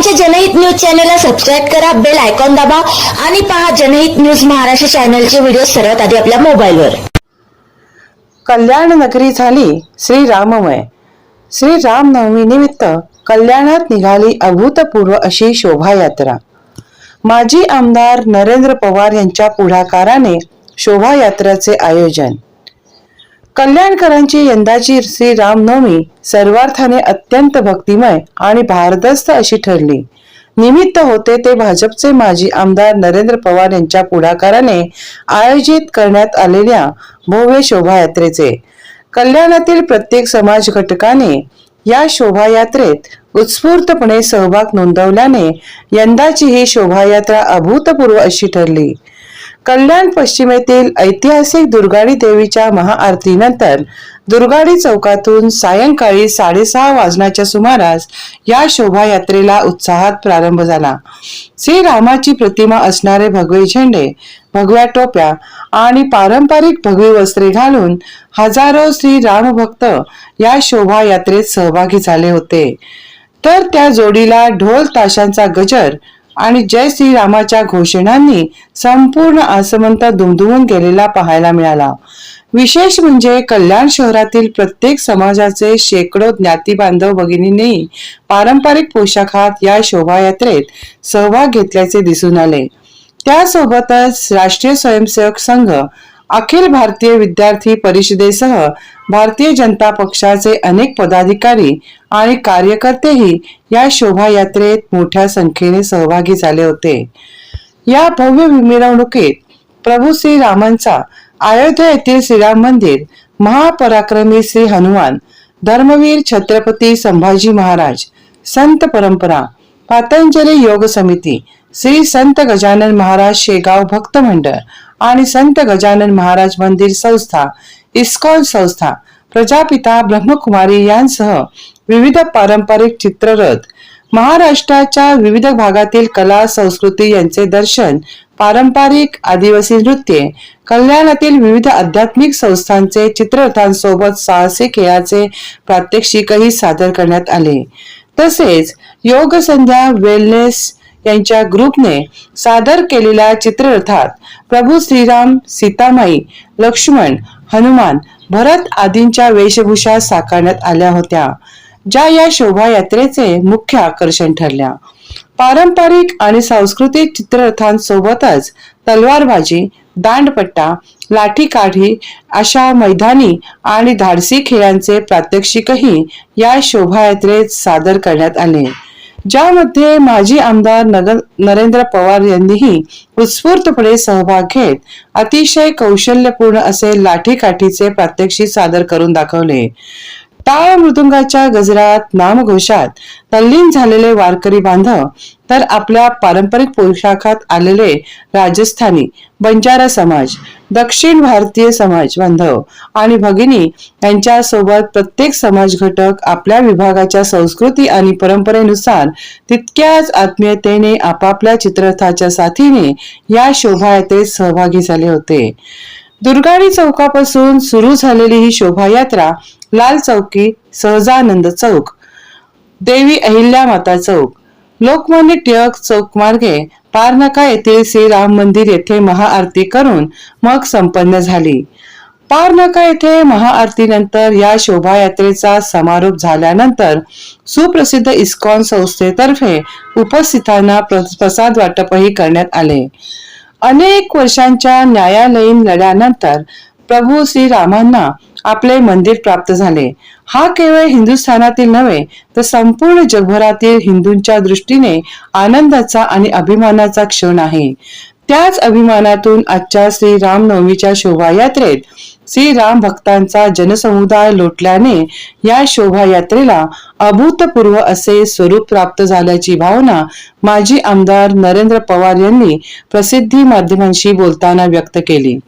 आमच्या जनहित न्यूज चॅनलला सबस्क्राईब करा बेल आयकॉन दाबा आणि पहा जनहित न्यूज महाराष्ट्र चॅनलचे व्हिडिओ सर्वात आधी आपल्या मोबाईलवर. कल्याण नगरी झाली श्रीराममय. श्री रामनवमी निमित्त कल्याणात निघाली अभूतपूर्व अशी शोभायात्रा. माजी आमदार नरेंद्र पवार यांच्या पुढाकाराने शोभायात्रेचे आयोजन. कल्याणकरांची यंदाची श्री रामनवमी सर्वार्थाने अत्यंत भक्तिमय आणि भारदस्त अशी ठरली. निमित्त होते ते भाजपचे माजी आमदार नरेंद्र पवार यांच्या पुढाकाराने आयोजित करण्यात आलेल्या भव्य शोभायात्रेचे. कल्याणातील प्रत्येक समाज घटकाने या शोभायात्रेत उत्स्फूर्तपणे सहभाग नोंदवल्याने यंदाची ही शोभायात्रा अभूतपूर्व अशी ठरली. कल्याण पश्चिमेतील ऐतिहासिक दुर्गाडी देवीच्या महाआरतीनंतर दुर्गाडी चौकातून सायंकाळी साडेसहा वाजण्याच्या सुमारास या शोभायात्रेला उत्साहात प्रारंभ झाला. श्रीरामाची प्रतिमा असणारे भगवे झेंडे भगव्या टोप्या आणि पारंपरिक भगवी वस्त्रे घालून हजारो श्री रामभक्त या शोभायात्रेत सहभागी झाले होते. तर त्या जोडीला ढोल ताशांचा गजर आणि जय श्रीरामाच्या घोषणांनी संपूर्ण आसमंत दुमदुमून गेलेला पाहायला मिळाला. विशेष म्हणजे कल्याण शहरातील प्रत्येक समाजाचे शेकडो ज्ञाती बांधव भगिनींनी पारंपरिक पोशाखात या शोभायात्रेत सहभाग घेतल्याचे दिसून आले. त्यासोबतच राष्ट्रीय स्वयंसेवक संघ अखिल भारतीय विद्यार्थी परिषदेसह भारतीय जनता पक्षाचे अनेक पदाधिकारी आणि कार्यकर्तेही या शोभायात्रेत मोठ्या संख्येने सहभागी झाले होते. या भव्य मिरवणुकीत प्रभू श्री रामांचा अयोध्या येथील श्रीराम मंदिर महापराक्रमी श्री हनुमान धर्मवीर छत्रपती संभाजी महाराज संत परंपरा पातंजली योग समिती श्री संत गजानन महाराज शेगाव भक्त मंडळ आणि संत गजानन महाराज मंदिर संस्था इस्कॉन संस्था प्रजापिता ब्रह्मकुमारी यांसह विविध पारंपरिक चित्ररथ महाराष्ट्राच्या विविध भागातील कला संस्कृती यांचे दर्शन पारंपरिक आदिवासी नृत्ये कल्याणातील विविध आध्यात्मिक संस्थांचे चित्ररथांसोबत साहसी खेळाचे प्रात्यक्षिकही सादर करण्यात आले. तसेच योग संध्या वेलनेस यांच्या ग्रुपने सादर केलेल्या चित्ररथात प्रभू श्रीराम सीतामाई लक्ष्मण हनुमान भरत आदींच्या वेशभूषा साकारण्यात आल्या होत्या ज्या या शोभायात्रेचे मुख्य आकर्षण ठरल्या. पारंपरिक आणि सांस्कृतिक चित्ररथांसोबतच तलवारबाजी दांडपट्टा लाठीकाठी अशा मैदानी आणि धाडसी खेळांचे प्रात्यक्षिकही या शोभायात्रेत सादर करण्यात आले. ज्यामध्ये माजी आमदार नगर नरेंद्र पवार यांनीही उत्स्फूर्तपणे सहभाग घेत अतिशय कौशल्यपूर्ण असे लाठीकाठीचे प्रात्यक्षिक सादर करून दाखवले. टाळ मृदुंगाच्या गजरात नामघोषात. तल्लीन झालेले वारकरी बांधव तर आपल्या पारंपरिक पोशाखात आलेले राजस्थानी बंजारा समाज दक्षिण भारतीय समाज बांधव आणि भगिनी यांच्यासोबत प्रत्येक समाज घटक आपल्या विभागाच्या संस्कृती आणि परंपरेनुसार तितक्याच आत्मीयतेने आपापल्या चित्ररथाच्या साथीने या शोभायात्रेत सहभागी झाले होते. दुर्गाडी चौकापासून सुरू झालेली ही शोभायात्रा लाल चौकी सहजानंद चौक देवी अहिल्या माता चौक लोकमान्य टिळक चौक मार्गे पारनाका येथील श्रीराम मंदिर येथे महाआरती करून मग संपन्न झाली. पारनाका येथे महाआरतीनंतर या शोभायात्रेचा समारोप झाल्यानंतर सुप्रसिद्ध इस्कॉन संस्थेतर्फे उपस्थितांना प्रसाद वाटपही करण्यात आले. अनेक वर्षांच्या न्यायालयीन लढ्यानंतर प्रभू श्रीरामांना आपले मंदिर प्राप्त झाले. हा केवळ हिंदुस्थानातील नव्हे तर संपूर्ण जगभरातील हिंदूंच्या दृष्टीने आनंदाचा आणि अभिमानाचा क्षण आहे. त्याच अभिमानातून आजच्या श्री रामनवमीच्या शोभायात्रेत श्रीराम भक्तांचा जनसमुदाय लोटल्याने या शोभायात्रेला अभूतपूर्व असे स्वरूप प्राप्त झाल्याची भावना माजी आमदार नरेंद्र पवार यांनी प्रसिद्धी माध्यमांशी बोलताना व्यक्त केली.